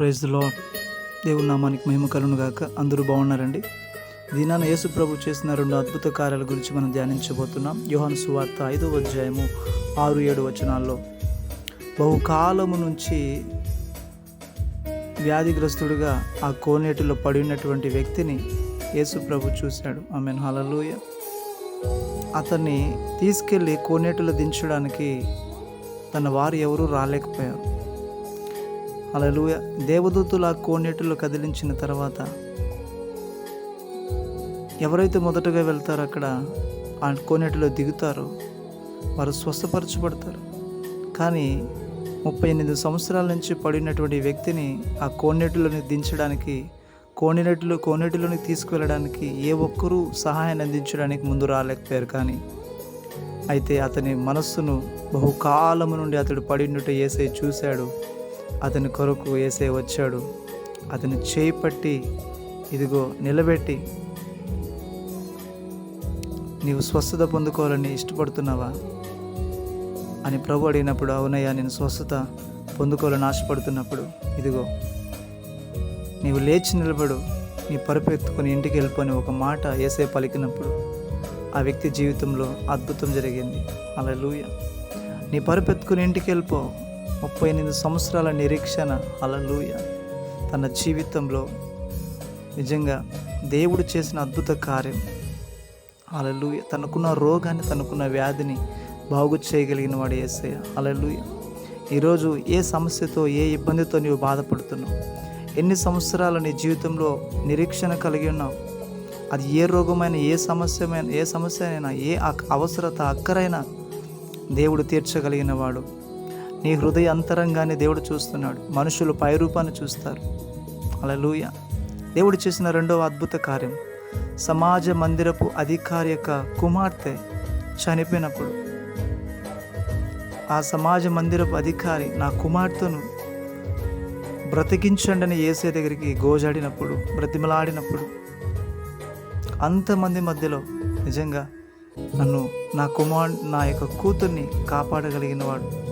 ప్రైజ్లో దేవుని నామానికి మహిమ కలును గాక. అందరూ బాగున్నారండి? దీనాన యేసు ప్రభు చేసిన రెండు అద్భుత కార్యాల గురించి మనం ధ్యానించబోతున్నాం. యోహాను సువార్త ఐదో అధ్యాయము ఆరు ఏడు వచనాల్లో. బహుకాలము నుంచి వ్యాధిగ్రస్తుడిగా ఆ కోనేటిలో పడి ఉన్నటువంటి వ్యక్తిని యేసు ప్రభు చూశాడు. ఆమె హలలుయ అతన్ని తీసుకెళ్ళి కోనేటిలో దించడానికి తన వారు ఎవరూ రాలేకపోయారు. అలలుయ దేవదూతులు ఆ కోనేటిలో కదిలించిన తర్వాత ఎవరైతే మొదటగా వెళ్తారో అక్కడ ఆ కోనేటిలో దిగుతారో వారు స్వస్థపరచబడతారు. కానీ ముప్పై ఎనిమిది సంవత్సరాల నుంచి పడినటువంటి వ్యక్తిని ఆ కోనేటిలోని దించడానికి కోనేటిలో కోనేటిలోని తీసుకువెళ్ళడానికి ఏ ఒక్కరూ సహాయాన్ని అందించడానికి ముందు రాలేకపోయారు. కానీ అయితే అతని మనస్సును బహుకాలము నుండి అతడు పడినట్టు ఏసై చూశాడు. అతని కొరకు వేసే వచ్చాడు. అతని చేయి పట్టి ఇదిగో నిలబెట్టి నీవు స్వస్థత పొందుకోవాలని ఇష్టపడుతున్నావా? అని ప్రభు అడిగినప్పుడు అవునయ్యా నేను స్వస్థత పొందుకోవాలని ఆశపడుతున్నప్పుడు ఇదిగో నీవు లేచి నిలబడు నీ పరుపెత్తుకొని ఇంటికి వెళ్ళిపోని ఒక మాట ఏసే పలికినప్పుడు ఆ వ్యక్తి జీవితంలో అద్భుతం జరిగింది. అలా లూయ నీ పరుపెత్తుకుని ఇంటికి వెళ్ళిపో. ముప్పై ఎనిమిది సంవత్సరాల నిరీక్షణ అలలుయ తన జీవితంలో నిజంగా దేవుడు చేసిన అద్భుత కార్యం. అలలుయ తనకున్న రోగాన్ని తనకున్న వ్యాధిని బాగు చేయగలిగిన వాడు ఏసయ్య. అలలుయ ఈరోజు ఏ సమస్యతో ఏ ఇబ్బందితో నీవు బాధపడుతున్నావు? ఎన్ని సంవత్సరాలు నీ జీవితంలో నిరీక్షణ కలిగి ఉన్నావు? అది ఏ రోగమైన ఏ సమస్యమైన ఏ సమస్య అయినా ఏ అవసరత అక్కరైనా దేవుడు తీర్చగలిగిన వాడు. నీ హృదయ అంతరంగాన్ని దేవుడు చూస్తున్నాడు. మనుషులు పైరూపాన్ని చూస్తారు. అలా లూయ దేవుడు చేసిన రెండవ అద్భుత కార్యం. సమాజ మందిరపు అధికారి యొక్క కుమార్తె చనిపోయినప్పుడు ఆ సమాజ మందిరపు అధికారి నా కుమార్తెను బ్రతికించండి అని ఏసే దగ్గరికి గోజాడినప్పుడు బ్రతిమలాడినప్పుడు అంతమంది మధ్యలో నిజంగా నన్ను నా కుమార్ నా యొక్క కూతుర్ని కాపాడగలిగిన వాడు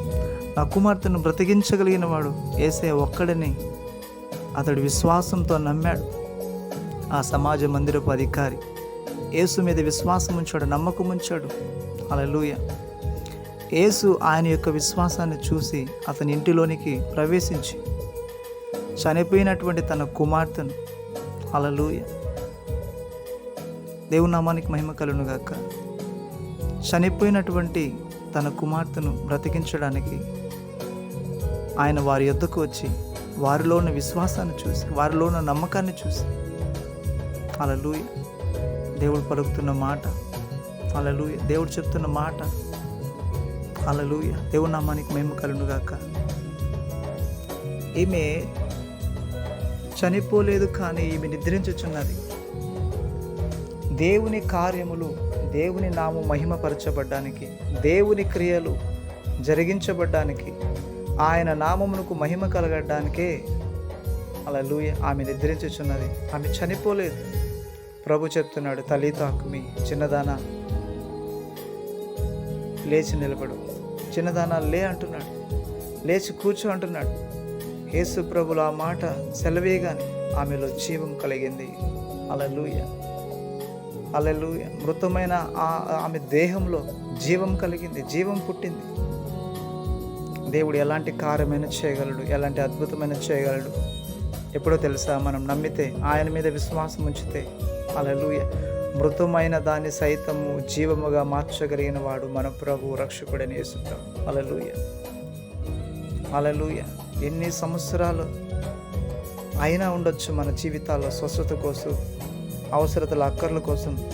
నా కుమార్తెను బ్రతికించగలిగిన వాడు ఏసే ఒక్కడని. అతడు విశ్వాసంతో నమ్మాడు. ఆ సమాజ మందిరపు అధికారి యేసు మీద విశ్వాసం ఉంచాడు నమ్మకం ఉంచాడు. అలలుయ యేసు ఆయన యొక్క విశ్వాసాన్ని చూసి అతని ఇంటిలోనికి ప్రవేశించి చనిపోయినటువంటి తన కుమార్తెను అలలుయ దేవునామానికి మహిమ కలును గాక. చనిపోయినటువంటి తన కుమార్తెను బ్రతికించడానికి ఆయన వారి యొద్దకు వచ్చి వారిలో ఉన్న విశ్వాసాన్ని చూసి వారిలో ఉన్న నమ్మకాన్ని చూసి. అలలుయ దేవుడు పలుకుతున్న మాట. అలలుయ దేవుడు చెప్తున్న మాట. అలలుయ దేవుడు నామానికి మేము కలునుగాక ఈమె చనిపోలేదు కానీ ఈమె నిద్రించుచున్నది. దేవుని కార్యములు దేవుని నాము మహిమపరచబడ్డానికి దేవుని క్రియలు జరిగించబడ్డానికి ఆయన నామమునకు మహిమ కలగడానికే అలా లూయ ఆమె నిద్రించుచున్నది. ఆమె చనిపోలేదు. ప్రభు చెప్తున్నాడు తల్లి తాకుమి చిన్నదాన లేచి నిలబడు. చిన్నదాన లే అంటున్నాడు. లేచి కూర్చో అంటున్నాడు. యేసు ప్రభులు ఆ మాట సెలవేగానే ఆమెలో జీవం కలిగింది. అలలుయ అలలుయ మృతమైన ఆ ఆమె దేహంలో జీవం కలిగింది. జీవం పుట్టింది. దేవుడు ఎలాంటి కార్యమైన చేయగలడు? ఎలాంటి అద్భుతమైన చేయగలడు? ఎప్పుడో తెలుసా? మనం నమ్మితే ఆయన మీద విశ్వాసం ఉంచితే అలలుయ మృతమైన దాన్ని సైతము జీవముగా మార్చగలిగిన వాడు మన ప్రభు రక్షకుడని యేసుప్రభు అలలుయ అలలుయ ఎన్ని సంవత్సరాలు అయినా ఉండొచ్చు మన జీవితాల్లో స్వస్థత కోసం అవసరతల అక్కర్ల కోసం.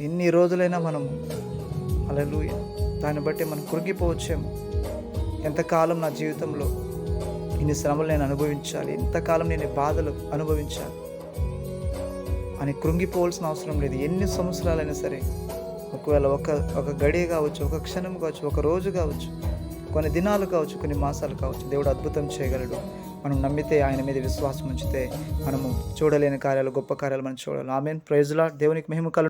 ఎన్ని రోజులైనా మనము అలలుయ దాన్ని బట్టి మనం కృంగిపోవచ్చేమో. ఎంతకాలం నా జీవితంలో ఇన్ని శ్రమలు నేను అనుభవించాలి? ఎంతకాలం నేను బాధలు అనుభవించాలి? అని కృంగిపోవాల్సిన అవసరం లేదు. ఎన్ని సంవత్సరాలైనా సరే ఒకవేళ ఒక ఒక గడియ కావచ్చు ఒక క్షణం కావచ్చు ఒక రోజు కావచ్చు కొన్ని దినాలు కావచ్చు కొన్ని మాసాలు కావచ్చు దేవుడు అద్భుతం చేయగలడు. మనం నమ్మితే ఆయన మీద విశ్వాసం ఉంచితే మనము చూడలేని కార్యాలు గొప్ప కార్యాలు మనం చూడాలి ఆమెన్. ప్రైజ్లా దేవునికి మహిమ కలు